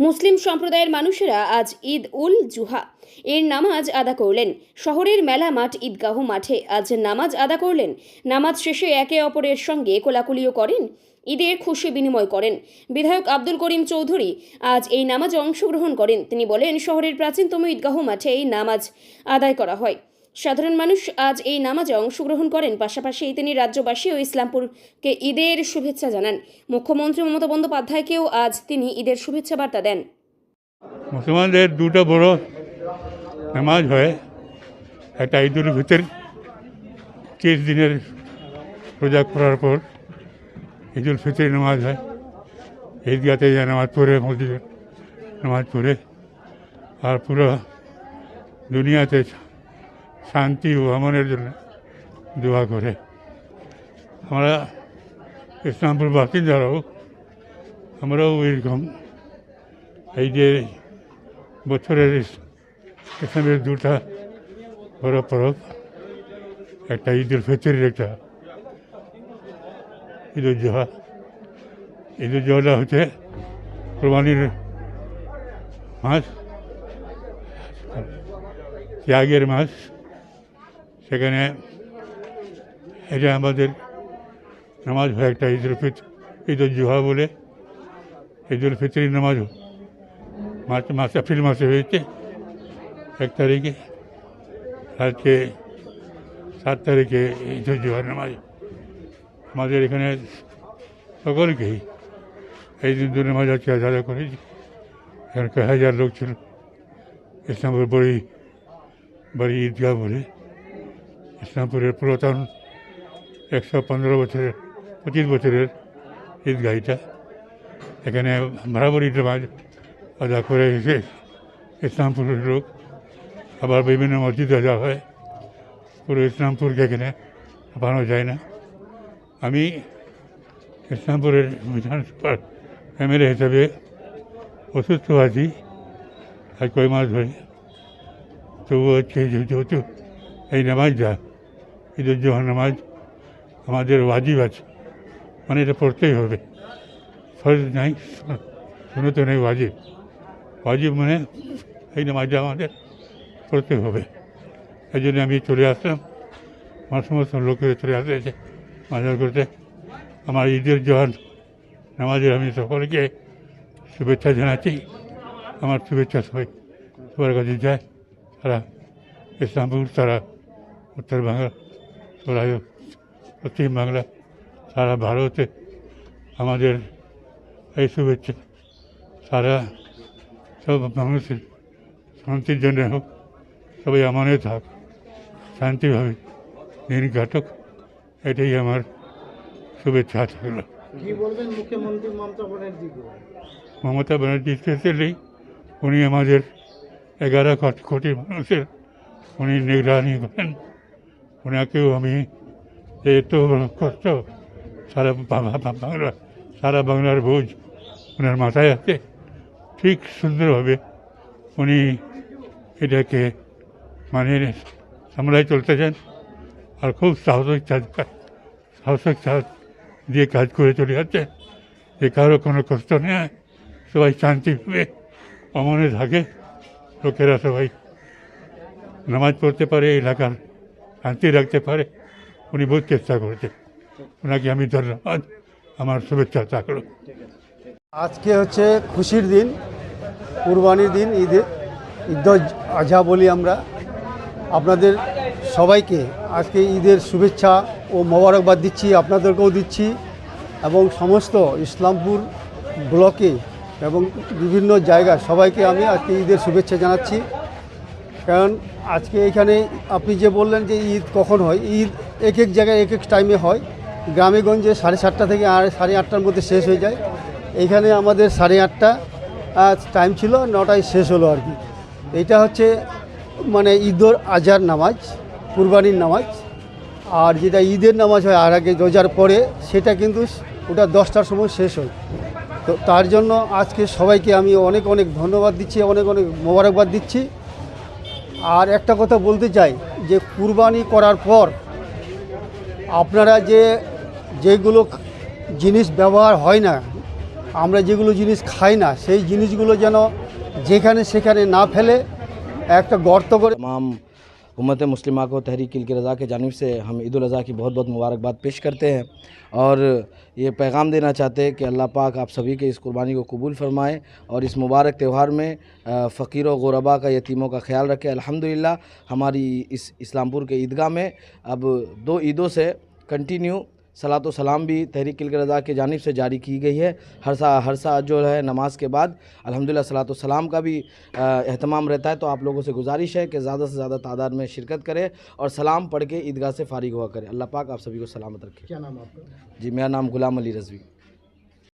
মুসলিম সম্প্রদায়ের মানুষেরা আজ ঈদ উল জুহা। এর নামাজ আদা করলেন। শহরের মেলা মাঠ, ঈদগাহ মাঠে আজ নামাজ আদা করলেন। নামাজ শেষে একে অপরের সঙ্গে কোলাকুলিও করেন। ঈদের খুশি বিনিময় করেন। বিধায়ক আব্দুল করিম চৌধুরী আজ এই নামাজে অংশগ্রহণ করেন। তিনি বলেন, শহরের প্রাচীনতম ঈদগাহ মাঠে এই নামাজ আদায় করা হয়। সাধারণ মানুষ আজ এই নামাজে অংশগ্রহণ করেন। পাশাপাশি তিনি রাজ্যবাসী ও ইসলামপুরকে ঈদের শুভেচ্ছা জানান। মুখ্যমন্ত্রী মমতা বন্দ্যোপাধ্যায়কেও আজ তিনি ঈদের শুভেচ্ছা বার্তা দেন। মুসলমানদের দুটো বড় নামাজ হয়। একটা ঈদুল ফিতর, তিরিশ দিনের রোজা করার পর ঈদুল ফিতর নামাজ হয়। ঈদগাতে যায় নামাজ পড়ে, মসজিদে নামাজ পড়ে। আর পুরো দুনিয়াতে শান্তি ও আমনের জন্য দোয়া করে। আমরা ইসলামপুর বাসিন্দারাও, আমরাও এরকম এই যে বছরের ইসলামের দুটা বড় পরব, একটা ঈদ উল ফিতরের একটা ঈদ উল ঈদ উল জোহাটা হচ্ছে কোরবানির মাস, ত্যাগের মাস। সেখানে এটা আমাদের নামাজ হয় একটা ঈদ উল ফিতর, ঈদ উল জোহা বলে। ঈদ উল ফিতরের নামাজ মার্চ মাস, এপ্রিল মাসে হয়েছে। এক তারিখে, আজকে সাত তারিখে ঈদ উল জোহার নামাজ। আমাদের এখানে সকলকেই এই দিন দু নামাজ আজকে আদায় করেছি। এখানে কয়েক হাজার লোক ছিল। ইসলামপুর বড়ি বড়ি ঈদগাহ বলে। ইসলামপুরের পুরাতন একশো পনেরো বছরের, পঁচিশ বছরের ঈদগাহিটা এখানে বরাবরই নামাজ আদা করে এসে ইসলামপুরের লোক, আবার বিভিন্ন মসজিদে আদা হয়। পুরো ইসলামপুরকে এখানে পানো যায় না। আমি ইসলামপুরের বিধানসভার এমএলএ হিসেবে অসুস্থ আছি আজ কয় মাস ধরে। তবু হচ্ছে যেহেতু এই নামাজটা ঈদের জোহর নামাজ আমাদের ওয়াজিব আছে। মানে এটা পড়তেই হবে। ফরজ নাই শুনতে নেই, ওয়াজিব। ওয়াজিব মানে এই নামাজটা আমাদের পড়তে হবে। এই জন্য আমি চলে আসলাম। আমার সমস্ত লোকের চলে আসতেছে মাজার করতে। আমার ঈদের জোহান নামাজের আমি সকলকে শুভেচ্ছা জানাচ্ছি। আমার শুভেচ্ছা সবাই সবার কাছে যায়। তারা ইসলামপুর, তারা উত্তর বাংলা। সারা পশ্চিম বাংলা সারা ভারতে আমাদের এই শুভেচ্ছা। সারা সব মানুষের শান্তির জন্য হোক সবাই আমানে থাক শান্তিভাবে দিন কাটুক এটাই আমার শুভেচ্ছা থাকল। মমতা ব্যানার্জি স্পেশালি উনি আমাদের এগারো কোটি মানুষের উনি নিগরানি করেন। ওনাকেও আমি এত কষ্ট, সারা বাংলা সারা বাংলার বোঝ ওনার মাথায় আছে। ঠিক সুন্দরভাবে উনি এটাকে মানে সামলাই চলতে চান আর খুব সাহসিক সাহসিক কাজ দিয়ে কাজ করে চলে যাচ্ছে। যে কারও কোনো কষ্ট নেই, সবাই শান্তিভাবে অমনে থাকে। লোকেরা সবাই নামাজ পড়তে পারে, এলাকার শান্তি রাখতে পারে, উনি বহুত চেষ্টা করেছেন। ওনাকে আমি ধন্যবাদ। আমার শুভেচ্ছা থাকল। আজকে হচ্ছে খুশির দিন, কুরবানির দিন, ঈদে, ঈদ আজহা বলি আমরা। আপনাদের সবাইকে আজকে ঈদের শুভেচ্ছা ও মোবারকবাদ দিচ্ছি, আপনাদেরকেও দিচ্ছি এবং সমস্ত ইসলামপুর ব্লকে এবং বিভিন্ন জায়গায় সবাইকে আমি আজকে ঈদের শুভেচ্ছা জানাচ্ছি। কারণ আজকে এখানে আপনি যে বললেন যে ঈদ কখন হয়, ঈদ এক এক জায়গায় এক এক টাইমে হয়। গ্রামেগঞ্জে সাড়ে সাতটা থেকে আর সাড়ে আটটার মধ্যে শেষ হয়ে যায়। এইখানে আমাদের সাড়ে আটটা টাইম ছিল, নটায় শেষ হলো আর কি। এটা হচ্ছে মানে ঈদর আজার নামাজ, কুরবানির নামাজ। আর যেটা ঈদের নামাজ হয় আর আগে রোজার পরে, সেটা কিন্তু ওটা দশটার সময় শেষ হয়। তো তার জন্য আজকে সবাইকে আমি অনেক অনেক ধন্যবাদ দিচ্ছি, অনেক অনেক মোবারকবাদ দিচ্ছি। আর একটা কথা বলতে চাই, যে কুরবানি করার পর আপনারা যে যেগুলো জিনিস ব্যবহার হয় না, আমরা যেগুলো জিনিস খাই না, সেই জিনিসগুলো যেন যেখানে সেখানে না ফেলে, একটা গর্ত করে امت مسلمہ کو تحریک کی رضا کے جانب سے ہم عید الاضحیٰ کی بہت بہت مبارکباد پیش کرتے ہیں اور یہ پیغام دینا چاہتے ہیں کہ اللہ پاک آپ سبھی کے اس قربانی کو قبول فرمائے اور اس مبارک تہوار میں فقیر و غربا کا یتیموں کا خیال رکھے۔ الحمدللہ ہماری اس اسلام پور کے عیدگاہ میں اب دو عیدوں سے کنٹینیو صلاۃ و سلام بھی تحریک کے رضا کی جانب سے جاری کی گئی ہے۔ ہر سا ہر سا جو ہے نماز کے بعد الحمدللہ صلاح و سلام کا بھی اہتمام رہتا ہے۔ تو آپ لوگوں سے گزارش ہے کہ زیادہ سے زیادہ تعداد میں شرکت کرے اور سلام پڑھ کے عیدگاہ سے فارغ ہوا کرے۔ اللہ پاک آپ سبھی کو سلامت رکھے۔ کیا نام آپ کا؟ جی میرا نام غلام علی رضوی۔